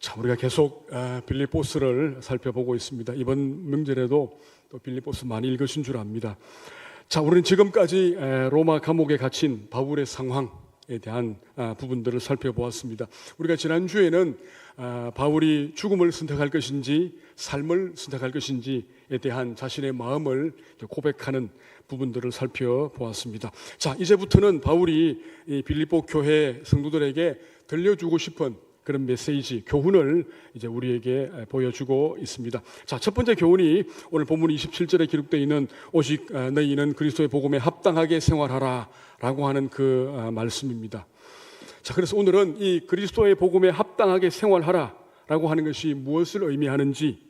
자, 우리가 계속 아, 빌립보스를 살펴보고 있습니다. 이번 명절에도 또 빌립보스 많이 읽으신 줄 압니다. 자, 우리는 지금까지 에, 로마 감옥에 갇힌 바울의 상황에 대한 아, 부분들을 살펴보았습니다. 우리가 지난 주에는 아, 바울이 죽음을 선택할 것인지 삶을 선택할 것인지에 대한 자신의 마음을 고백하는 부분들을 살펴보았습니다. 자, 이제부터는 바울이 이 빌립보 교회 성도들에게 들려주고 싶은 그런 메시지, 교훈을 이제 우리에게 보여주고 있습니다. 자, 첫 번째 교훈이 오늘 본문 27절에 기록되어 있는 오직 어, 너희는 그리스도의 복음에 합당하게 생활하라 라고 하는 그 어, 말씀입니다. 자, 그래서 오늘은 이 그리스도의 복음에 합당하게 생활하라 라고 하는 것이 무엇을 의미하는지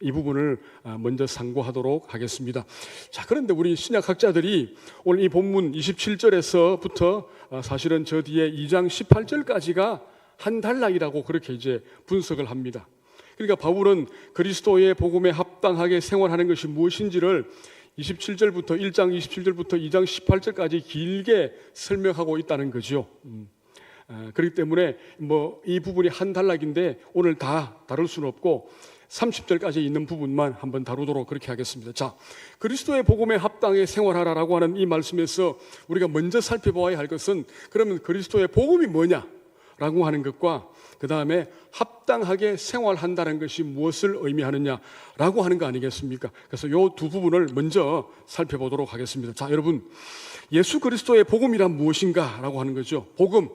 이 부분을 아, 먼저 상고하도록 하겠습니다. 자, 그런데 우리 신약학자들이 오늘 이 본문 27절에서부터 아, 사실은 저 뒤에 2장 18절까지가 한 단락이라고 그렇게 이제 분석을 합니다. 그러니까 바울은 그리스도의 복음에 합당하게 생활하는 것이 무엇인지를 27절부터 1장 27절부터 2장 18절까지 길게 설명하고 있다는 거죠. 음. 아, 그렇기 때문에 뭐 이 부분이 한 단락인데 오늘 다 다룰 수는 없고 30절까지 있는 부분만 한번 다루도록 그렇게 하겠습니다. 자, 그리스도의 복음에 합당하게 생활하라라고 하는 이 말씀에서 우리가 먼저 살펴보아야 할 것은 그러면 그리스도의 복음이 뭐냐? 라고 하는 것과 그 다음에 합당하게 생활한다는 것이 무엇을 의미하느냐 라고 하는 거 아니겠습니까? 그래서 이 두 부분을 먼저 살펴보도록 하겠습니다. 자, 여러분, 예수 그리스도의 복음이란 무엇인가 라고 하는 거죠. 복음.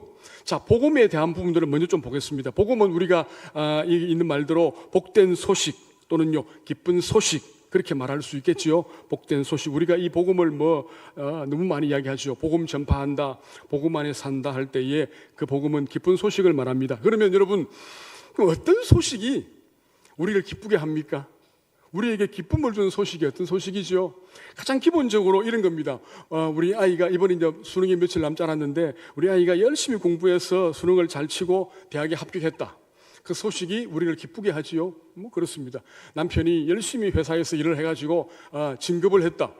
자, 복음에 대한 부분들을 먼저 좀 보겠습니다. 복음은 우리가 아, 이 있는 말대로 복된 소식 또는요 기쁜 소식 그렇게 말할 수 있겠지요. 복된 소식. 우리가 이 복음을 뭐 어, 너무 많이 이야기하죠. 복음 전파한다, 복음 안에 산다 할 때에 그 복음은 기쁜 소식을 말합니다. 그러면 여러분 그 어떤 소식이 우리를 기쁘게 합니까? 우리에게 기쁨을 주는 소식이 어떤 소식이죠? 가장 기본적으로 이런 겁니다. 어, 우리 아이가 이번에 이제 수능이 며칠 남지 않았는데 우리 아이가 열심히 공부해서 수능을 잘 치고 대학에 합격했다. 그 소식이 우리를 기쁘게 하지요. 뭐 그렇습니다. 남편이 열심히 회사에서 일을 해가지고 어, 진급을 했다.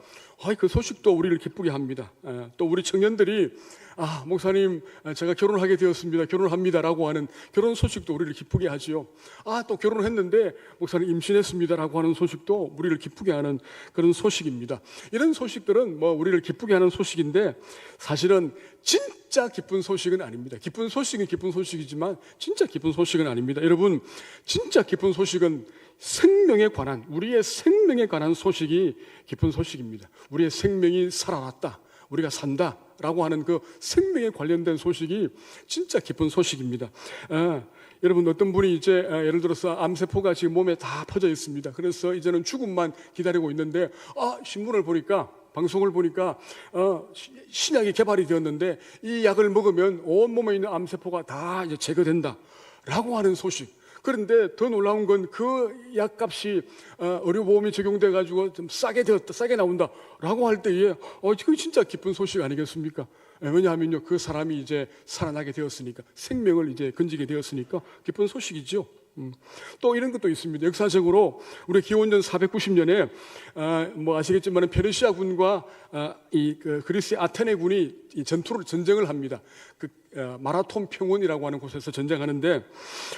아, 그 소식도 우리를 기쁘게 합니다. 어, 또 우리 청년들이 아, 목사님, 제가 결혼하게 되었습니다. 결혼합니다라고 하는 결혼 소식도 우리를 기쁘게 하지요. 아, 또 결혼했는데 목사님 임신했습니다라고 하는 소식도 우리를 기쁘게 하는 그런 소식입니다. 이런 소식들은 뭐 우리를 기쁘게 하는 소식인데 사실은 진짜 기쁜 소식은 아닙니다. 기쁜 소식은 기쁜 소식이지만 진짜 기쁜 소식은 아닙니다. 여러분, 진짜 기쁜 소식은 생명에 관한 우리의 생명에 관한 소식이 기쁜 소식입니다. 우리의 생명이 살아났다. 우리가 산다. 라고 하는 그 생명에 관련된 소식이 진짜 기쁜 소식입니다. 아, 여러분 어떤 분이 이제 아, 예를 들어서 암세포가 지금 몸에 다 퍼져 있습니다. 그래서 이제는 죽음만 기다리고 있는데 아, 신문을 보니까 방송을 보니까 어, 신약이 개발이 되었는데 이 약을 먹으면 온 몸에 있는 암세포가 다 이제 제거된다라고 하는 소식. 그런데 더 놀라운 건 그 약값이 어, 의료보험이 적용돼 가지고 좀 싸게 되었다, 싸게 나온다라고 할 때에 어, 그 진짜 기쁜 소식 아니겠습니까? 예, 왜냐하면요 그 사람이 이제 살아나게 되었으니까 생명을 이제 건지게 되었으니까 기쁜 소식이죠. 음. 또 이런 것도 있습니다. 역사적으로 우리 기원전 490년에 아, 뭐 아시겠지만 페르시아 군과 아, 이 그 그리스 아테네 군이 이 전투를 전쟁을 합니다. 그 어, 마라톤 평원이라고 하는 곳에서 전쟁하는데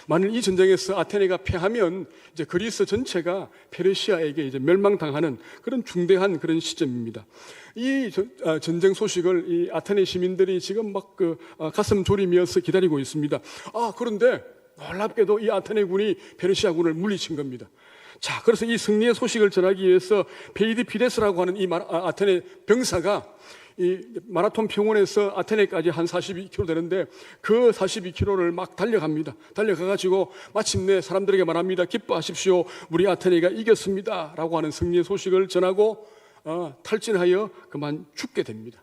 만일 이 전쟁에서 아테네가 패하면 이제 그리스 전체가 페르시아에게 이제 멸망당하는 그런 중대한 그런 시점입니다. 이 어, 전쟁 소식을 이 아테네 시민들이 지금 막그 어, 가슴 졸이면서 기다리고 있습니다. 아 그런데 놀랍게도 이 아테네군이 페르시아군을 물리친 겁니다. 자, 그래서 이 승리의 소식을 전하기 위해서 베이디 피데스라고 하는 이 아, 아테네 병사가 이 마라톤 평원에서 아테네까지 한 42km 되는데 그 42km를 막 달려갑니다. 달려가가지고 마침내 사람들에게 말합니다. 기뻐하십시오. 우리 아테네가 이겼습니다. 라고 하는 승리의 소식을 전하고 어, 탈진하여 그만 죽게 됩니다.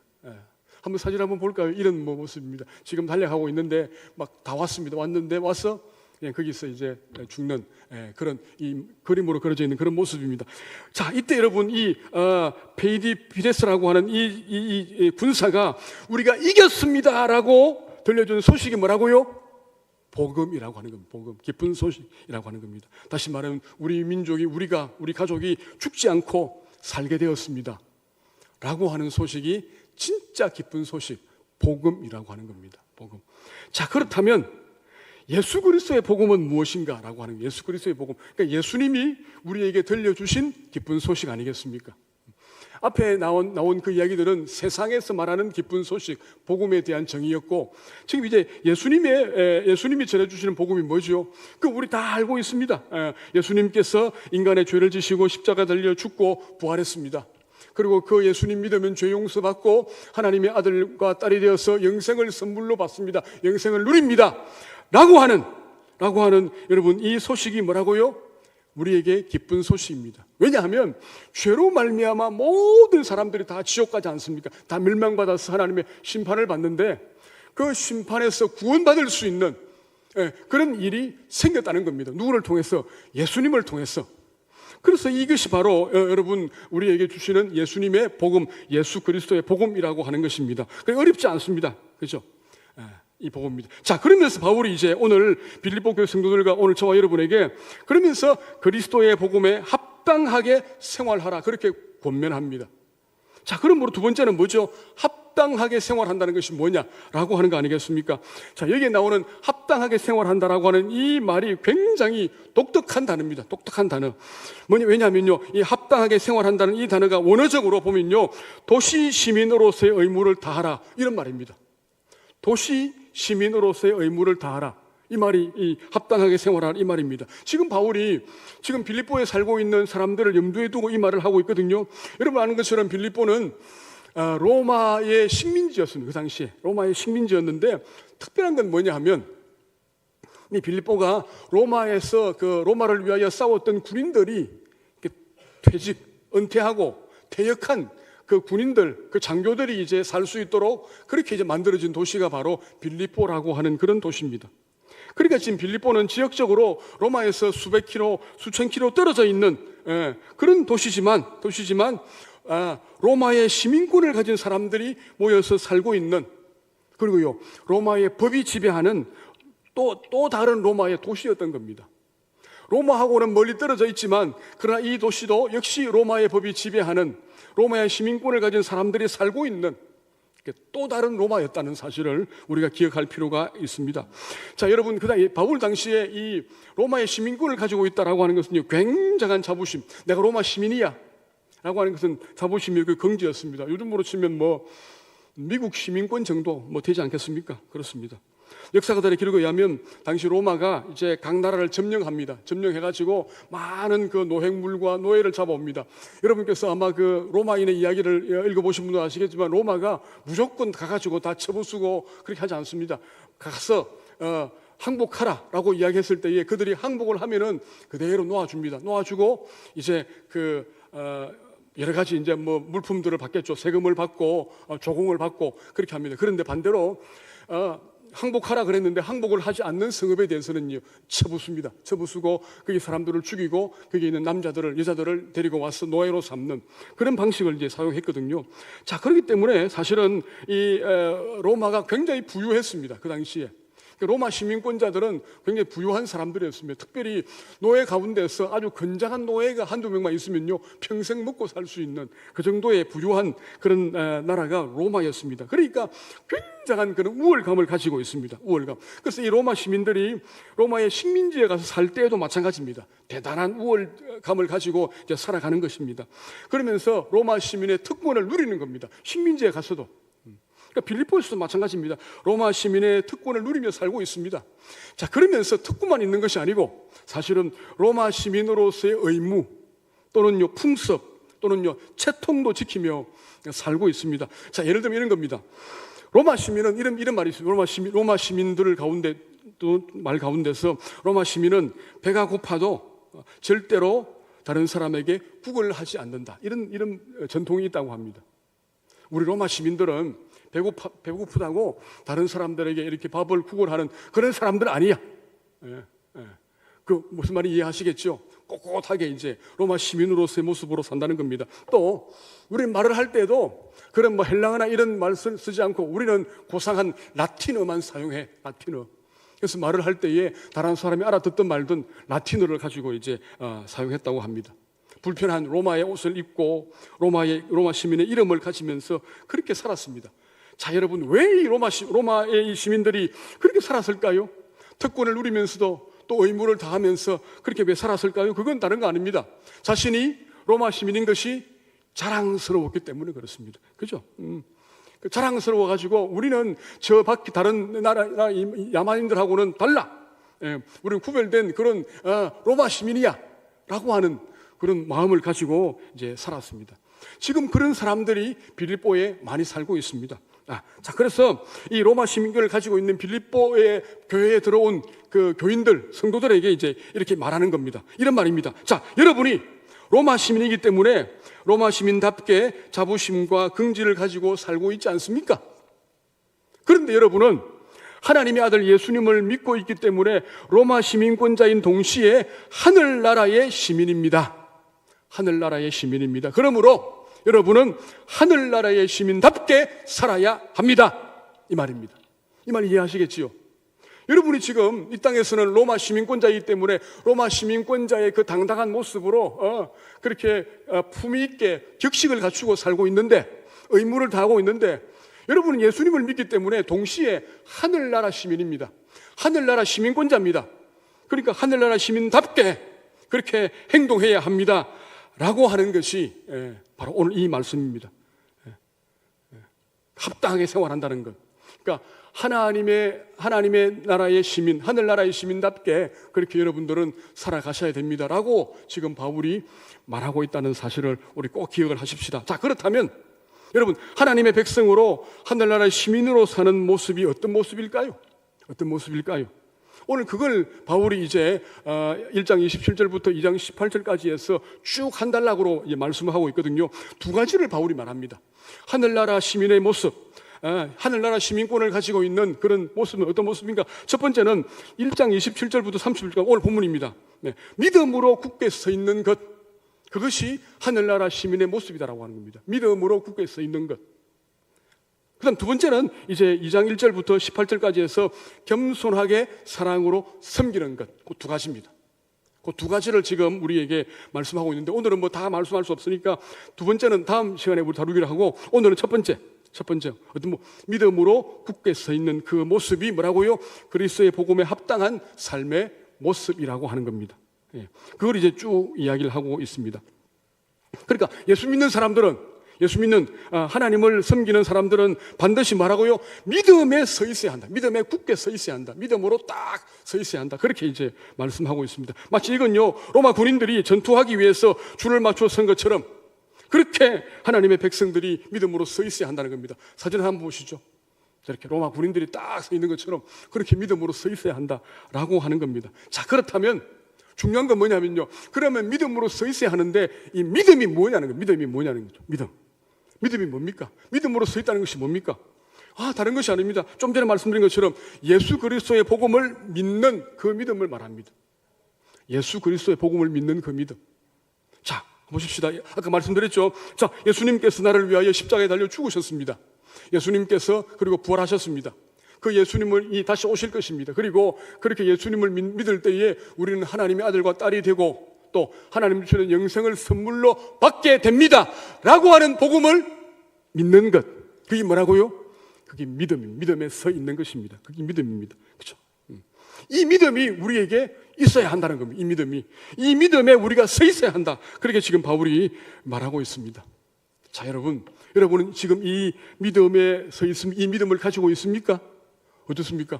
예. 한번 사진 한번 볼까요? 이런 뭐 모습입니다. 지금 달려가고 있는데 막 다 왔습니다. 왔는데 와서 그냥 거기서 이제 죽는 예, 그런 이 그림으로 그려져 있는 그런 모습입니다. 자, 이때 여러분 이 어, 페이디 비데스라고 하는 이, 이, 이 군사가 우리가 이겼습니다라고 들려준 소식이 뭐라고요? 복음이라고 하는 겁니다. 복음, 기쁜 소식이라고 하는 겁니다. 다시 말하면 우리 민족이 우리가 우리 가족이 죽지 않고 살게 되었습니다. 라고 하는 소식이 진짜 기쁜 소식, 복음이라고 하는 겁니다. 복음. 자, 그렇다면 예수 그리스도의 복음은 무엇인가라고 하는 예수 그리스도의 복음. 그러니까 예수님이 우리에게 들려주신 기쁜 소식 아니겠습니까? 앞에 나온, 나온 그 이야기들은 세상에서 말하는 기쁜 소식, 복음에 대한 정의였고, 지금 이제 예수님의, 에, 예수님이 전해주시는 복음이 뭐죠? 그 우리 다 알고 있습니다. 에, 예수님께서 인간의 죄를 지시고 십자가 달려 죽고 부활했습니다. 그리고 그 예수님 믿으면 죄 용서받고 하나님의 아들과 딸이 되어서 영생을 선물로 받습니다. 영생을 누립니다. 라고 하는, 라고 하는 여러분 이 소식이 뭐라고요? 우리에게 기쁜 소식입니다. 왜냐하면 죄로 말미암아 모든 사람들이 다 지옥 가지 않습니까? 다 멸망받아서 하나님의 심판을 받는데 그 심판에서 구원받을 수 있는 예, 그런 일이 생겼다는 겁니다. 누구를 통해서? 예수님을 통해서. 그래서 이것이 바로 어, 여러분 우리에게 주시는 예수님의 복음, 예수 그리스도의 복음이라고 하는 것입니다. 어렵지 않습니다. 그죠? 예, 이 복음입니다. 자, 그러면서 바울이 이제 오늘 빌립보 교회 성도들과 오늘 저와 여러분에게 그러면서 그리스도의 복음에 합당하게 생활하라 그렇게 권면합니다. 자, 그러므로 두 번째는 뭐죠? 합 당하게 생활한다는 것이 뭐냐라고 하는 거 아니겠습니까? 자, 여기에 나오는 합당하게 생활한다라고 하는 이 말이 굉장히 독특한 단어입니다. 독특한 단어. 뭐냐, 왜냐하면요, 이 합당하게 생활한다는 이 단어가 원어적으로 보면요, 도시 시민으로서의 의무를 다하라 이런 말입니다. 도시 시민으로서의 의무를 다하라. 이 말이 이 합당하게 생활하라 이 말입니다. 지금 바울이 지금 빌립보에 살고 있는 사람들을 염두에 두고 이 말을 하고 있거든요. 여러분 아는 것처럼 빌립보는 아, 로마의 식민지였습니다. 그 당시에 로마의 식민지였는데 특별한 건 뭐냐 하면 이 빌립보가 로마에서 그 로마를 위하여 싸웠던 군인들이 퇴직, 은퇴하고 퇴역한 그 군인들, 그 장교들이 이제 살 수 있도록 그렇게 이제 만들어진 도시가 바로 빌립보라고 하는 그런 도시입니다. 그러니까 지금 빌립보는 지역적으로 로마에서 수백 킬로, 수천 킬로 떨어져 있는 예, 그런 도시지만 도시지만 아, 로마의 시민권을 가진 사람들이 모여서 살고 있는 그리고요 로마의 법이 지배하는 또 또 다른 로마의 도시였던 겁니다. 로마하고는 멀리 떨어져 있지만 그러나 이 도시도 역시 로마의 법이 지배하는 로마의 시민권을 가진 사람들이 살고 있는 또 다른 로마였다는 사실을 우리가 기억할 필요가 있습니다. 자, 여러분, 그 당시 바울 당시에 이 로마의 시민권을 가지고 있다라고 하는 것은요, 굉장한 자부심. 내가 로마 시민이야. 라고 하는 것은 자부심의 그 긍지였습니다. 요즘으로 치면 뭐, 미국 시민권 정도 뭐 되지 않겠습니까? 그렇습니다. 역사가들의 기록에 의하면 당시 로마가 이제 각 나라를 점령합니다. 점령해가지고 많은 그 노획물과 노예를 잡아옵니다. 여러분께서 아마 그 로마인의 이야기를 읽어보신 분들 아시겠지만 로마가 무조건 가가지고 다 처부수고 그렇게 하지 않습니다. 가서 어, 항복하라라고 이야기했을 때에 그들이 항복을 하면은 그대로 놓아줍니다. 놓아주고 이제 그 어, 여러 가지 이제 뭐 물품들을 받겠죠. 세금을 받고 어, 조공을 받고 그렇게 합니다. 그런데 반대로 어, 항복하라 그랬는데 항복을 하지 않는 성읍에 대해서는요 처부수입니다. 처부수고 거기 사람들을 죽이고 거기 있는 남자들을 여자들을 데리고 와서 노예로 삼는 그런 방식을 이제 사용했거든요. 자 그렇기 때문에 사실은 이 에, 로마가 굉장히 부유했습니다. 그 당시에. 로마 시민권자들은 굉장히 부유한 사람들이었습니다. 특별히 노예 가운데서 아주 건장한 노예가 한두 명만 있으면요, 평생 먹고 살 수 있는 그 정도의 부유한 그런 나라가 로마였습니다. 그러니까 굉장한 그런 우월감을 가지고 있습니다. 우월감. 그래서 이 로마 시민들이 로마의 식민지에 가서 살 때에도 마찬가지입니다. 대단한 우월감을 가지고 이제 살아가는 것입니다. 그러면서 로마 시민의 특권을 누리는 겁니다. 식민지에 가서도. 그러니까 빌립보에서도 마찬가지입니다. 로마 시민의 특권을 누리며 살고 있습니다. 자, 그러면서 특권만 있는 것이 아니고 사실은 로마 시민으로서의 의무 또는요 풍습 또는요 채통도 지키며 살고 있습니다. 자, 예를 들면 이런 겁니다. 로마 시민은 이런 이런 말이 있어요. 로마 시민 로마 시민들 가운데 또 말 가운데서 로마 시민은 배가 고파도 절대로 다른 사람에게 국을 하지 않는다. 이런 이런 전통이 있다고 합니다. 우리 로마 시민들은 배고파, 배고프다고 다른 사람들에게 이렇게 밥을 구걸하는 그런 사람들 아니야. 예, 예. 그 무슨 말인지 이해하시겠죠? 꼿꼿하게 이제 로마 시민으로서의 모습으로 산다는 겁니다. 또 우리 말을 할 때도 그런 뭐 헬랑어나 이런 말 쓰지 않고 우리는 고상한 라틴어만 사용해. 라틴어. 그래서 말을 할 때에 다른 사람이 알아듣든 말든 라틴어를 가지고 이제 어, 사용했다고 합니다. 불편한 로마의 옷을 입고 로마의 로마 시민의 이름을 가지면서 그렇게 살았습니다. 자, 여러분, 왜 이 로마 시, 로마의 이 시민들이 그렇게 살았을까요? 특권을 누리면서도 또 의무를 다하면서 그렇게 왜 살았을까요? 그건 다른 거 아닙니다. 자신이 로마 시민인 것이 자랑스러웠기 때문에 그렇습니다. 그죠? 음. 그 자랑스러워 가지고 우리는 저 밖에 다른 나라 야만인들하고는 달라. 예, 우리는 구별된 그런 어, 로마 시민이야 라고 하는 그런 마음을 가지고 이제 살았습니다. 지금 그런 사람들이 빌립보에 많이 살고 있습니다. 아, 자, 그래서 이 로마 시민권을 가지고 있는 빌립보의 교회에 들어온 그 교인들, 성도들에게 이제 이렇게 말하는 겁니다. 이런 말입니다. 자, 여러분이 로마 시민이기 때문에 로마 시민답게 자부심과 긍지를 가지고 살고 있지 않습니까? 그런데 여러분은 하나님의 아들 예수님을 믿고 있기 때문에 로마 시민권자인 동시에 하늘나라의 시민입니다. 하늘나라의 시민입니다. 그러므로 여러분은 하늘나라의 시민답게 살아야 합니다. 이 말입니다. 이 말 이해하시겠지요? 여러분이 지금 이 땅에서는 로마 시민권자이기 때문에 로마 시민권자의 그 당당한 모습으로 어, 그렇게 어, 품위 있게 격식을 갖추고 살고 있는데 의무를 다하고 있는데 여러분은 예수님을 믿기 때문에 동시에 하늘나라 시민입니다. 하늘나라 시민권자입니다. 그러니까 하늘나라 시민답게 그렇게 행동해야 합니다. 라고 하는 것이 예, 바로 오늘 이 말씀입니다. 예, 예. 합당하게 생활한다는 것. 그러니까 하나님의 하나님의 나라의 시민, 하늘나라의 시민답게 그렇게 여러분들은 살아가셔야 됩니다라고 지금 바울이 말하고 있다는 사실을 우리 꼭 기억을 하십시다. 자, 그렇다면 여러분 하나님의 백성으로 하늘나라의 시민으로 사는 모습이 어떤 모습일까요? 어떤 모습일까요? 오늘 그걸 바울이 이제 1장 27절부터 2장 18절까지 해서 쭉 한 단락으로 말씀하고 있거든요. 두 가지를 바울이 말합니다. 하늘나라 시민의 모습, 아, 하늘나라 시민권을 가지고 있는 그런 모습은 어떤 모습인가? 첫 번째는 1장 27절부터 30절까지 오늘 본문입니다. 네. 믿음으로 굳게 서 있는 것. 그것이 하늘나라 시민의 모습이다라고 하는 겁니다. 믿음으로 굳게 서 있는 것. 그 다음 두 번째는 이제 2장 1절부터 18절까지 해서 겸손하게 사랑으로 섬기는 것. 그 두 가지입니다. 그 두 가지를 지금 우리에게 말씀하고 있는데 오늘은 뭐 다 말씀할 수 없으니까 두 번째는 다음 시간에 우리 다루기로 하고 오늘은 첫 번째. 첫 번째 어떤 뭐 믿음으로 굳게 서 있는 그 모습이 뭐라고요? 그리스도의 복음에 합당한 삶의 모습이라고 하는 겁니다. 예. 그걸 이제 쭉 이야기를 하고 있습니다. 그러니까 예수 믿는 사람들은 예수 믿는 아, 하나님을 섬기는 사람들은 반드시 말하고요. 믿음에 서 있어야 한다. 믿음에 굳게 서 있어야 한다. 믿음으로 딱 서 있어야 한다. 그렇게 이제 말씀하고 있습니다. 마치 이건요. 로마 군인들이 전투하기 위해서 줄을 맞춰 선 것처럼 그렇게 하나님의 백성들이 믿음으로 서 있어야 한다는 겁니다. 사진 한번 보시죠. 저렇게 로마 군인들이 딱 서 있는 것처럼 그렇게 믿음으로 서 있어야 한다라고 하는 겁니다. 자, 그렇다면 중요한 건 뭐냐면요. 그러면 믿음으로 서 있어야 하는데 이 믿음이 뭐냐는 거예요. 믿음이 뭐냐는 거죠. 믿음. 믿음이 뭡니까? 믿음으로 서 있다는 것이 뭡니까? 아, 다른 것이 아닙니다. 좀 전에 말씀드린 것처럼 예수 그리스도의 복음을 믿는 그 믿음을 말합니다. 예수 그리스도의 복음을 믿는 그 믿음. 자, 보십시다. 아까 말씀드렸죠. 자, 예수님께서 나를 위하여 십자가에 달려 죽으셨습니다. 예수님께서 그리고 부활하셨습니다. 그 예수님을 이 다시 오실 것입니다. 그리고 그렇게 예수님을 믿을 때에 우리는 하나님의 아들과 딸이 되고 또 하나님 주시는 영생을 선물로 받게 됩니다. 라고 하는 복음을 믿는 것. 그게 뭐라고요? 그게 믿음, 믿음에 서 있는 것입니다. 그게 믿음입니다. 그렇죠? 이 믿음이 우리에게 있어야 한다는 겁니다. 이 믿음이. 이 믿음에 우리가 서 있어야 한다. 그렇게 지금 바울이 말하고 있습니다. 자, 여러분. 여러분은 지금 이 믿음에 서 있습니까? 이 믿음을 가지고 있습니까? 어떻습니까?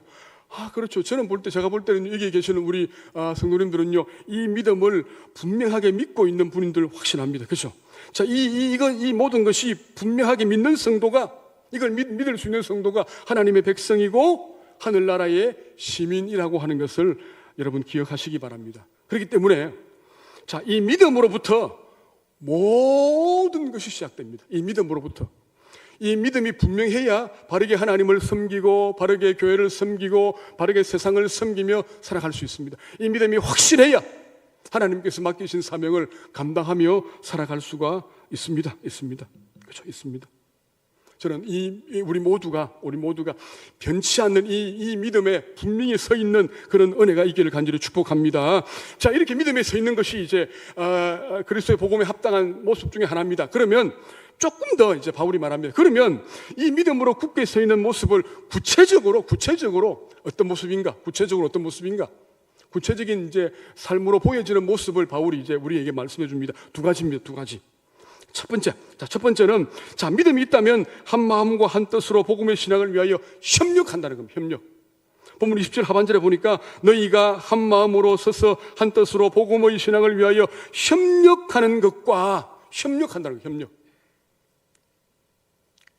아, 그렇죠. 저는 볼 때, 제가 볼 때는 여기 계시는 우리 아, 성도님들은요, 이 믿음을 분명하게 믿고 있는 분들 확신합니다. 그렇죠? 자, 이, 이, 이거, 이 모든 것이 분명하게 믿는 성도가 이걸 믿, 믿을 수 있는 성도가 하나님의 백성이고 하늘나라의 시민이라고 하는 것을 여러분 기억하시기 바랍니다. 그렇기 때문에 자, 이 믿음으로부터 모든 것이 시작됩니다. 이 믿음으로부터. 이 믿음이 분명해야 바르게 하나님을 섬기고 바르게 교회를 섬기고 바르게 세상을 섬기며 살아갈 수 있습니다. 이 믿음이 확실해야 하나님께서 맡기신 사명을 감당하며 살아갈 수가 있습니다. 있습니다. 그렇죠? 있습니다. 저는 이, 이 우리 모두가 우리 모두가 변치 않는 이, 이 믿음에 분명히 서 있는 그런 은혜가 있기를 간절히 축복합니다. 자 이렇게 믿음에 서 있는 것이 이제 어, 그리스도의 복음에 합당한 모습 중에 하나입니다. 그러면 조금 더 이제 바울이 말합니다. 그러면 이 믿음으로 굳게 서 있는 모습을 구체적으로 구체적으로 어떤 모습인가? 구체적으로 어떤 모습인가? 구체적인 이제 삶으로 보여지는 모습을 바울이 이제 우리에게 말씀해 줍니다. 두 가지입니다. 두 가지. 첫 번째. 자, 첫 번째는 자, 믿음이 있다면 한 마음과 한 뜻으로 복음의 신앙을 위하여 협력한다는 겁니다. 협력. 본문 20절 하반절에 보니까 너희가 한 마음으로 서서 한 뜻으로 복음의 신앙을 위하여 협력하는 것과 협력한다는 거예요. 협력.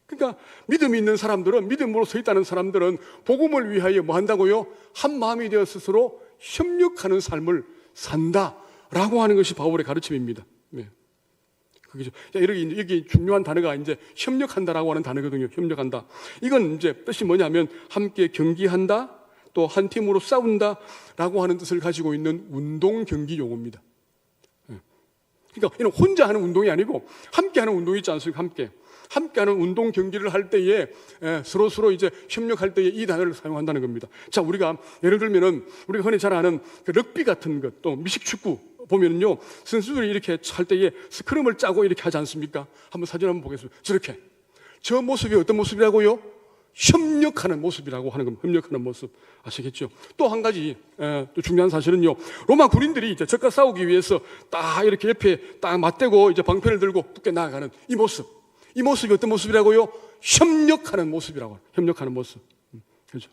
그러니까 믿음이 있는 사람들은 믿음으로 서 있다는 사람들은 복음을 위하여 뭐 한다고요? 한 마음이 되어 스스로 협력하는 삶을 산다라고 하는 것이 바울의 가르침입니다. 네. 그게 여기 여기 중요한 단어가 이제 협력한다라고 하는 단어거든요. 협력한다. 이건 이제 뜻이 뭐냐면 함께 경기한다, 또 한 팀으로 싸운다라고 하는 뜻을 가지고 있는 운동 경기 용어입니다. 네. 그러니까 이는 혼자 하는 운동이 아니고 함께 하는 운동이 있지 않습니까? 함께. 함께하는 운동 경기를 할 때에 서로 서로 이제 협력할 때에 이 단어를 사용한다는 겁니다. 자, 우리가 예를 들면은 우리가 흔히 잘 아는 그 럭비 같은 것, 또 미식축구 보면은요 선수들이 이렇게 할 때에 스크럼을 짜고 이렇게 하지 않습니까? 한번 사진 한번 보겠습니다. 저렇게 저 모습이 어떤 모습이라고요? 협력하는 모습이라고 하는 겁니다. 협력하는 모습 아시겠죠? 또 한 가지 에, 또 중요한 사실은요. 로마 군인들이 이제 적과 싸우기 위해서 딱 이렇게 옆에 딱 맞대고 이제 방패를 들고 붙게 나아가는 이 모습. 이 모습이 어떤 모습이라고요? 협력하는 모습이라고. 협력하는 모습. 음, 그렇죠?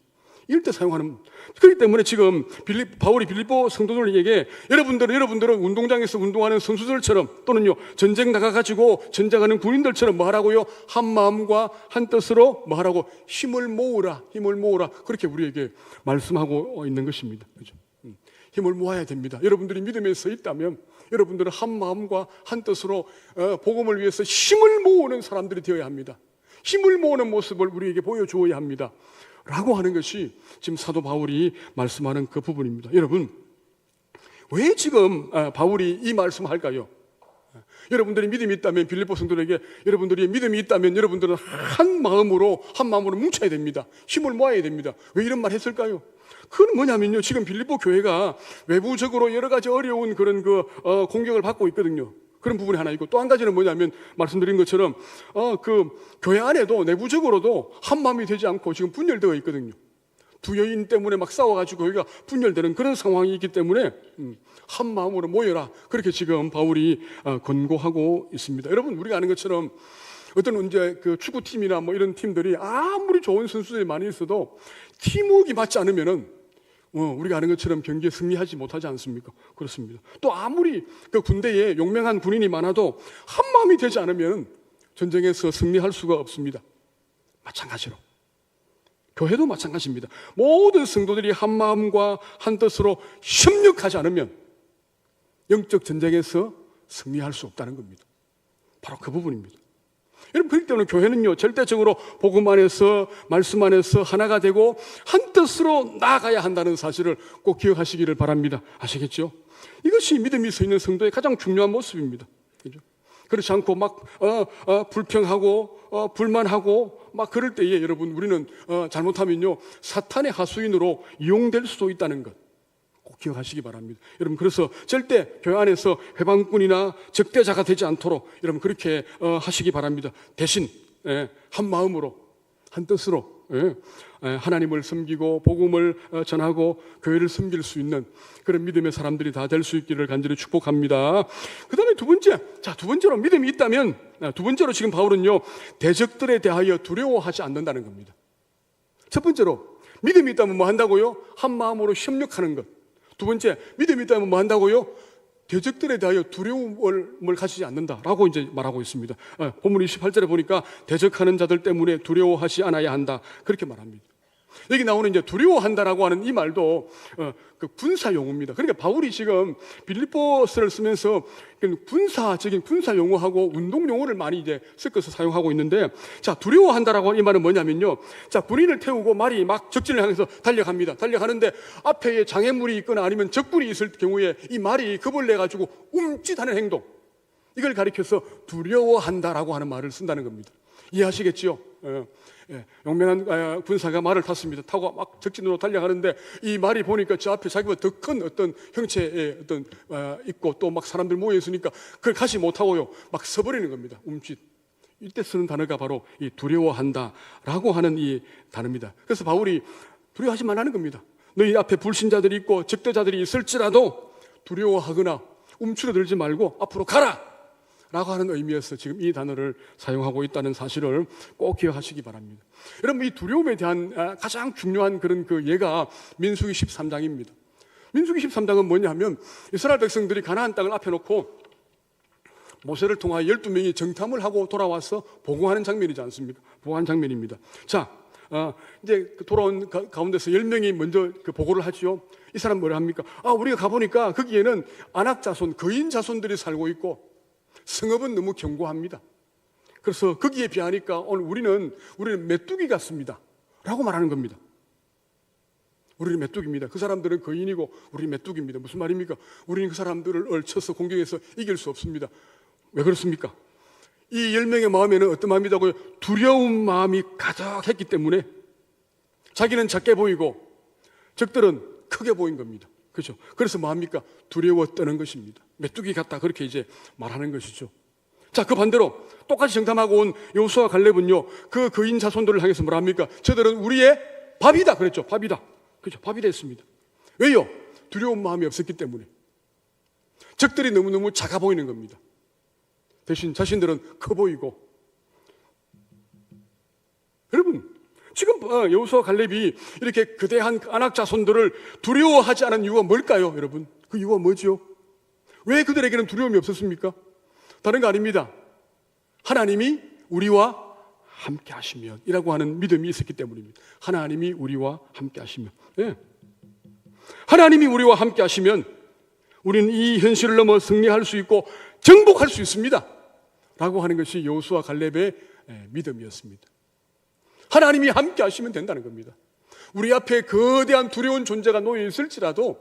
이럴 때 사용하는. 그렇기 때문에 지금 빌립, 바울이 빌립보 성도들에게 여러분들은 여러분들은 운동장에서 운동하는 선수들처럼 또는요 전쟁 나가가지고 전쟁하는 군인들처럼 뭐 하라고요? 한 마음과 한 뜻으로 뭐 하라고 힘을 모으라, 힘을 모으라. 그렇게 우리에게 말씀하고 있는 것입니다. 그렇죠? 음, 힘을 모아야 됩니다. 여러분들이 믿음에 서 있다면 여러분들은 한 마음과 한 뜻으로 어, 복음을 위해서 힘을 모으는 사람들이 되어야 합니다. 힘을 모으는 모습을 우리에게 보여주어야 합니다. 라고 하는 것이 지금 사도 바울이 말씀하는 그 부분입니다. 여러분, 왜 지금 어, 바울이 이 말씀을 할까요? 여러분들이 믿음이 있다면 빌립보 성도들에게 여러분들이 믿음이 있다면 여러분들은 한 마음으로 한 마음으로 뭉쳐야 됩니다. 힘을 모아야 됩니다. 왜 이런 말 했을까요? 그건 뭐냐면요. 지금 빌립보 교회가 외부적으로 여러 가지 어려운 그런 그 어, 공격을 받고 있거든요. 그런 부분이 하나 있고 또 한 가지는 뭐냐면 말씀드린 것처럼 어, 그 교회 안에도 내부적으로도 한 마음이 되지 않고 지금 분열되어 있거든요. 두 여인 때문에 막 싸워가지고 여기가 분열되는 그런 상황이 있기 때문에 음, 한 마음으로 모여라. 그렇게 지금 바울이 어, 권고하고 있습니다. 여러분 우리가 아는 것처럼 어떤 이제 그 축구팀이나 뭐 이런 팀들이 아무리 좋은 선수들이 많이 있어도 팀워크가 맞지 않으면은 어, 우리가 아는 것처럼 경기에 승리하지 못하지 않습니까? 그렇습니다. 또 아무리 그 군대에 용맹한 군인이 많아도 한 마음이 되지 않으면 전쟁에서 승리할 수가 없습니다. 마찬가지로. 교회도 마찬가지입니다. 모든 성도들이 한 마음과 한 뜻으로 협력하지 않으면 영적 전쟁에서 승리할 수 없다는 겁니다. 바로 그 부분입니다. 여러분, 때문에 교회는요, 절대적으로 복음 안에서, 말씀 안에서 하나가 되고 한 뜻으로 나아가야 한다는 사실을 꼭 기억하시기를 바랍니다. 아시겠죠? 이것이 믿음이 서 있는 성도의 가장 중요한 모습입니다. 그죠? 그렇지 않고 막, 어, 어, 불평하고, 어, 불만하고, 막 그럴 때에 여러분, 우리는, 어, 잘못하면요, 사탄의 하수인으로 이용될 수도 있다는 것. 꼭 기억하시기 바랍니다. 여러분 그래서 절대 교회 안에서 회방꾼이나 적대자가 되지 않도록 여러분 그렇게 어, 하시기 바랍니다. 대신 예, 한 마음으로 한 뜻으로 예, 예, 하나님을 섬기고 복음을 어, 전하고 교회를 섬길 수 있는 그런 믿음의 사람들이 다 될 수 있기를 간절히 축복합니다. 그다음에 두 번째, 자두 번째로 믿음이 있다면 아, 두 번째로 지금 바울은요 대적들에 대하여 두려워하지 않는다는 겁니다. 첫 번째로 믿음이 있다면 뭐 한다고요? 한 마음으로 협력하는 것. 두 번째, 믿음이 있다면 뭐 한다고요? 대적들에 대하여 두려움을 가지지 않는다라고 이제 말하고 있습니다. 어, 본문 28절에 보니까 대적하는 자들 때문에 두려워하지 않아야 한다. 그렇게 말합니다. 여기 나오는 이제 두려워한다라고 하는 이 말도 어, 그 군사 용어입니다. 그러니까 바울이 지금 빌립보스를 쓰면서 군사적인 군사 용어하고 운동 용어를 많이 이제 섞어서 사용하고 있는데 자 두려워한다라고 하는 이 말은 뭐냐면요. 자 군인을 태우고 말이 막 적진을 향해서 달려갑니다. 달려가는데 앞에 장애물이 있거나 아니면 적군이 있을 경우에 이 말이 겁을 내 가지고 움찔하는 행동 이걸 가리켜서 두려워한다라고 하는 말을 쓴다는 겁니다. 이해하시겠지요? 예, 예, 용맹한 아, 군사가 말을 탔습니다. 타고 막 적진으로 달려가는데 이 말이 보니까 저 앞에 자기보다 더 큰 어떤 형체의 어떤 아, 있고 또 막 사람들 모여 있으니까 그걸 가시 못하고요 막 서버리는 겁니다. 움찔. 이때 쓰는 단어가 바로 이 두려워한다라고 하는 이 단어입니다. 그래서 바울이 두려워하지 말라는 겁니다. 너희 앞에 불신자들이 있고 적대자들이 있을지라도 두려워하거나 움츠러들지 말고 앞으로 가라! 라고 하는 의미에서 지금 이 단어를 사용하고 있다는 사실을 꼭 기억하시기 바랍니다. 여러분, 이 두려움에 대한 아, 가장 중요한 그런 그 예가 민수기 13장입니다. 민수기 13장은 뭐냐면 이스라엘 백성들이 가나안 땅을 앞에 놓고 모세를 통하여 12명이 정탐을 하고 돌아와서 보고하는 장면이지 않습니까? 보고하는 장면입니다. 자, 어, 이제 그 돌아온 가, 가운데서 10명이 먼저 그 보고를 하지요. 이 사람 뭐라 합니까? 아, 우리가 가보니까 거기에는 안악 자손, 거인 자손들이 살고 있고 성읍은 너무 견고합니다. 그래서 거기에 비하니까 오늘 우리는 우리는 메뚜기 같습니다. 라고 말하는 겁니다. 우리는 메뚜기입니다. 그 사람들은 거인이고 우리는 메뚜기입니다. 무슨 말입니까? 우리는 그 사람들을 얼쳐서 공격해서 이길 수 없습니다. 왜 그렇습니까? 이 열 명의 마음에는 어떤 마음이라고요? 두려운 마음이 가득했기 때문에 자기는 작게 보이고 적들은 크게 보인 겁니다. 그렇죠? 그래서 뭐합니까? 두려워 떠는 것입니다. 메뚜기 같다 그렇게 이제 말하는 것이죠. 자, 그 반대로 똑같이 정탐하고 온 요수와 갈렙은요. 그 거인 자손들을 향해서 뭐라 합니까? 저들은 우리의 밥이다 그랬죠. 밥이다. 그렇죠. 밥이 됐습니다. 왜요? 두려운 마음이 없었기 때문에. 적들이 너무너무 작아 보이는 겁니다. 대신 자신들은 커 보이고. 여러분, 지금 어, 여호수아 갈렙이 이렇게 거대한 안악 자손들을 두려워하지 않은 이유가 뭘까요, 여러분? 그 이유가 뭐지요? 왜 그들에게는 두려움이 없었습니까? 다른 거 아닙니다. 하나님이 우리와 함께 하시면이라고 하는 믿음이 있었기 때문입니다. 하나님이 우리와 함께 하시면. 예. 하나님이 우리와 함께 하시면 우리는 이 현실을 넘어 승리할 수 있고 정복할 수 있습니다. 라고 하는 것이 여호수아 갈렙의 예, 믿음이었습니다. 하나님이 함께 하시면 된다는 겁니다. 우리 앞에 거대한 두려운 존재가 놓여 있을지라도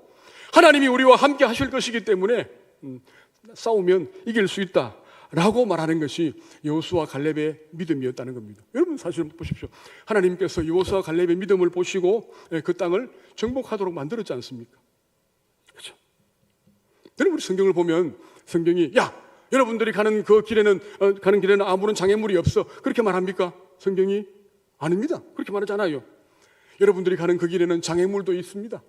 하나님이 우리와 함께 하실 것이기 때문에 음, 싸우면 이길 수 있다. 라고 말하는 것이 여호수아 갈렙의 믿음이었다는 겁니다. 여러분 사실 보십시오. 하나님께서 여호수아 갈렙의 믿음을 보시고 예, 그 땅을 정복하도록 만들었지 않습니까? 그렇죠? 여러분 우리 성경을 보면 성경이 야 여러분들이 가는 그 길에는 어, 가는 길에는 아무런 장애물이 없어 그렇게 말합니까? 성경이 아닙니다. 그렇게 말하잖아요. 여러분들이 가는 그 길에는 장애물도 있습니다.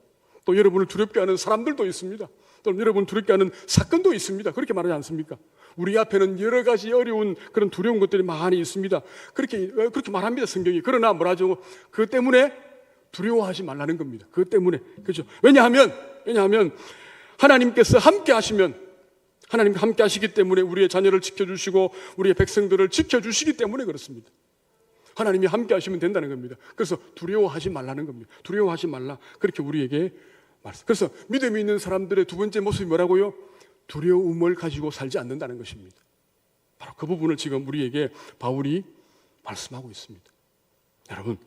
또 여러분을 두렵게 하는 사람들도 있습니다. 또 여러분 두렵게 하는 사건도 있습니다. 그렇게 말하지 않습니까? 우리 앞에는 여러 가지 어려운 그런 두려운 것들이 많이 있습니다. 그렇게 어, 그렇게 말합니다. 성경이. 그러나 뭐라죠? 그 때문에 두려워하지 말라는 겁니다. 그 때문에 그렇죠. 왜냐하면 왜냐하면 하나님께서 함께 하시면 하나님 함께 하시기 때문에 우리의 자녀를 지켜주시고 우리의 백성들을 지켜주시기 때문에 그렇습니다. 하나님이 함께 하시면 된다는 겁니다. 그래서 두려워하지 말라는 겁니다. 두려워하지 말라. 그렇게 우리에게 말씀. 그래서 믿음이 있는 사람들의 두 번째 모습이 뭐라고요? 두려움을 가지고 살지 않는다는 것입니다. 바로 그 부분을 지금 우리에게 바울이 말씀하고 있습니다. 여러분,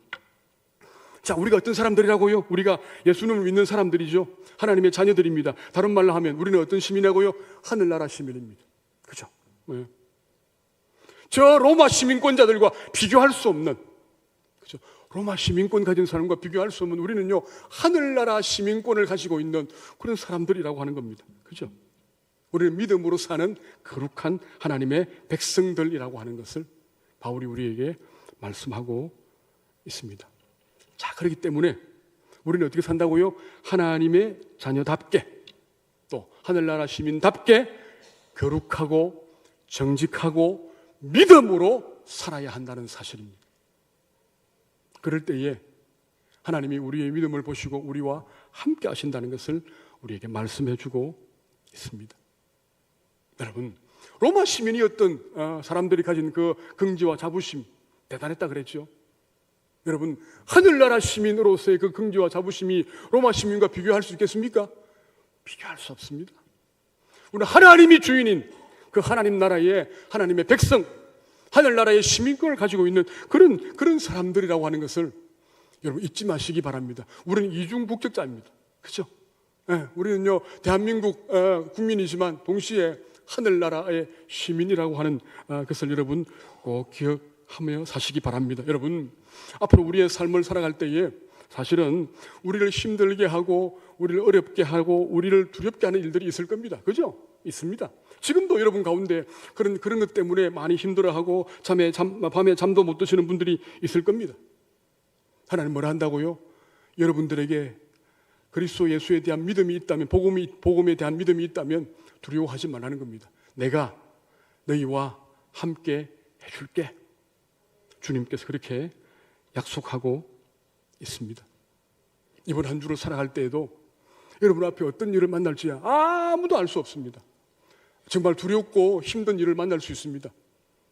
자, 우리가 어떤 사람들이라고요? 우리가 예수님을 믿는 사람들이죠. 하나님의 자녀들입니다. 다른 말로 하면 우리는 어떤 시민이라고요? 하늘나라 시민입니다. 그죠? 네. 저 로마 시민권자들과 비교할 수 없는, 그죠? 로마 시민권 가진 사람과 비교할 수 없는 우리는요, 하늘나라 시민권을 가지고 있는 그런 사람들이라고 하는 겁니다. 그죠? 우리는 믿음으로 사는 거룩한 하나님의 백성들이라고 하는 것을 바울이 우리에게 말씀하고 있습니다. 자, 그렇기 때문에 우리는 어떻게 산다고요? 하나님의 자녀답게 또 하늘나라 시민답게 거룩하고 정직하고 믿음으로 살아야 한다는 사실입니다. 그럴 때에 하나님이 우리의 믿음을 보시고 우리와 함께 하신다는 것을 우리에게 말씀해 주고 있습니다. 여러분, 로마 시민이었던 어, 사람들이 가진 그 긍지와 자부심 대단했다 그랬죠. 여러분, 하늘나라 시민으로서의 그 긍지와 자부심이 로마 시민과 비교할 수 있겠습니까? 비교할 수 없습니다. 우리 하나님이 주인인 그 하나님 나라의 하나님의 백성, 하늘나라의 시민권을 가지고 있는 그런 그런 사람들이라고 하는 것을 여러분 잊지 마시기 바랍니다. 우리는 이중 국적자입니다. 그렇죠? 네, 우리는요 대한민국 어, 국민이지만 동시에 하늘나라의 시민이라고 하는 어, 것을 여러분 꼭 기억. 하며 사시기 바랍니다. 여러분, 앞으로 우리의 삶을 살아갈 때에 사실은 우리를 힘들게 하고 우리를 어렵게 하고 우리를 두렵게 하는 일들이 있을 겁니다. 그죠? 있습니다. 지금도 여러분 가운데 그런 그런 것 때문에 많이 힘들어하고 잠에 잠 밤에 잠도 못 드시는 분들이 있을 겁니다. 하나님 뭐라 한다고요? 여러분들에게 그리스도 예수에 대한 믿음이 있다면 복음이 복음에 대한 믿음이 있다면 두려워하지 말라는 겁니다. 내가 너희와 함께 해줄게. 주님께서 그렇게 약속하고 있습니다. 이번 한 주를 살아갈 때에도 여러분 앞에 어떤 일을 만날지 아무도 알 수 없습니다. 정말 두렵고 힘든 일을 만날 수 있습니다.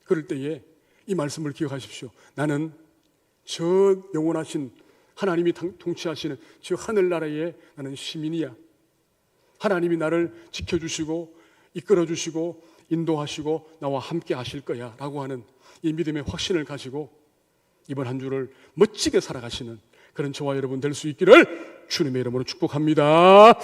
그럴 때에 이 말씀을 기억하십시오. 나는 저 영원하신 하나님이 당- 통치하시는 저 하늘나라의 나는 시민이야. 하나님이 나를 지켜주시고 이끌어주시고 인도하시고 나와 함께 하실 거야 라고 하는 이 믿음의 확신을 가지고 이번 한 주를 멋지게 살아가시는 그런 저와 여러분 될 수 있기를 주님의 이름으로 축복합니다.